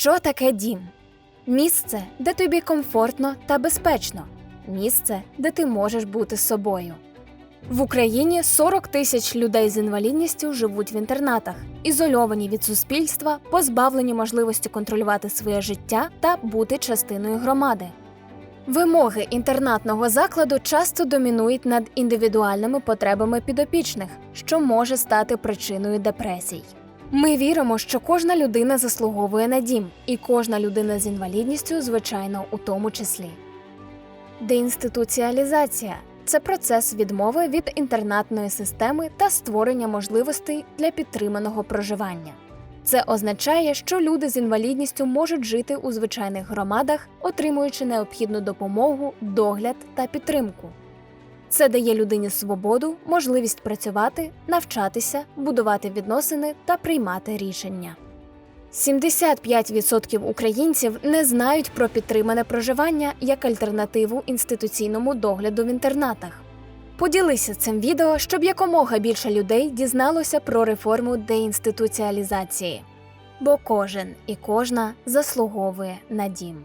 Що таке дім? Місце, де тобі комфортно та безпечно. Місце, де ти можеш бути собою. В Україні 40 тисяч людей з інвалідністю живуть в інтернатах, ізольовані від суспільства, позбавлені можливості контролювати своє життя та бути частиною громади. Вимоги інтернатного закладу часто домінують над індивідуальними потребами підопічних, що може стати причиною депресій. Ми віримо, що кожна людина заслуговує на дім, і кожна людина з інвалідністю, звичайно, у тому числі. Деінституціалізація це процес відмови від інтернатної системи та створення можливостей для підтриманого проживання. Це означає, що люди з інвалідністю можуть жити у звичайних громадах, отримуючи необхідну допомогу, догляд та підтримку. Це дає людині свободу, можливість працювати, навчатися, будувати відносини та приймати рішення. 75% українців не знають про підтримане проживання як альтернативу інституційному догляду в інтернатах. Поділися цим відео, щоб якомога більше людей дізналося про реформу деінституціалізації. Бо кожен і кожна заслуговує на дім.